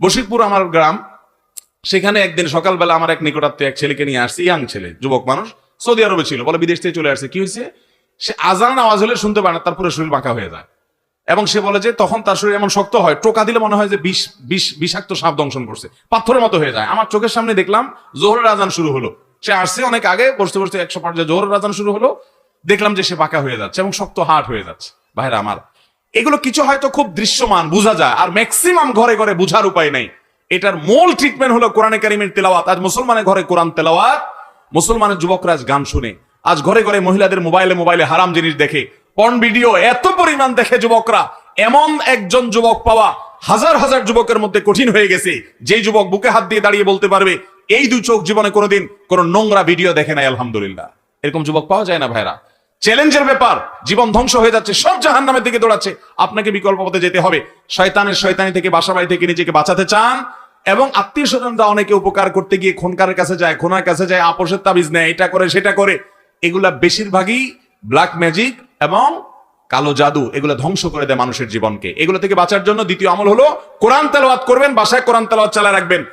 বশিরপুর আমার গ্রাম, সেখানে একদিন সকালবেলা আমার এক নিকটাত্মীয় এক ছেলেকে নিয়ে আসছে ইয়াং ছেলে, যুবক মানুষ, সৌদি আরবে ছিল, বলে বিদেশ থেকে চলে আসছে, কি হয়েছে? সে আজান আওয়াজ হলে শুনতে পারে না, তার পুরো শরীর বাঁকা হয়ে যায়। এবং সে বলে যে তখন তার শরীর এমন শক্ত হয়, টোকা দিলে মনে হয় যে বিষ বিষ, বিষাক্ত সাপ দংশন করছে, পাথরের মতো হয়ে যায়। আমার চোখের সামনে দেখলাম, জোহরের আজান শুরু হলো। সে আসছে অনেক আগে, বসতে বসতে একশো পর্যায়ে জোহরের আজান শুরু হলো, দেখলাম যে সে বাঁকা হয়ে যাচ্ছে এবং শক্ত হাট হয়ে যাচ্ছে। ভাইরা আমার এগুলো কিছু হয়তো খুব দৃশ্যমান, বোঝা যায়। আর ম্যাক্সিমাম ঘরে ঘরে বোঝার উপায় নেই। এটার মূল ট্রিটমেন্ট হলো কোরআনে কারিমের তেলাওয়াত। আজ মুসলমানের ঘরে কোরআন তেলাওয়াত, মুসলমানের যুবকরা আজ গান শুনে। আজ ঘরে ঘরে মহিলাদের মোবাইলে মোবাইলে হারাম জিনিস দেখে। পর্ন ভিডিও এত পরিমাণ দেখে যুবকরা। এমন একজন যুবক পাওয়া হাজার হাজার যুবকের মধ্যে কঠিন হয়ে গেছে। যে যুবক বুকে হাত দিয়ে দাঁড়িয়ে বলতে পারবে, এই দু চোখ জীবনে কোনোদিন কোন নোংরা ভিডিও দেখে নাই, আলহামদুলিল্লাহ। এরকম যুবক পাওয়া যায় না ভাইরা? চ্যালেঞ্জের ব্যাপার, জীবন ধ্বংস হয়ে যাচ্ছে, সব জাহান নামের দিকে দৌড়াচ্ছে। আপনাকে বিকল্প পথে যেতে হবে। শয়তানের শয়তানি থেকে, বাসা বাড়ি থেকে নিজেকে বাঁচাতে চান এবং আত্মীয় স্বজনরা অনেকে উপকার করতে গিয়ে খুনকারের কাছে যায়, খুনার কাছে যায়, আপোষের তাবিজ নেয়, এটা করে, সেটা করে। এগুলা বেশিরভাগই ব্ল্যাক ম্যাজিক এবং কালো জাদু। এগুলো ধ্বংস করে দেয় মানুষের জীবনকে। এগুলো থেকে বাঁচার জন্য দ্বিতীয় আমল হলো, কোরআন তেলাওয়াত করবেন, বাসায় কোরআন তেলাওয়াত চালায় রাখবেন।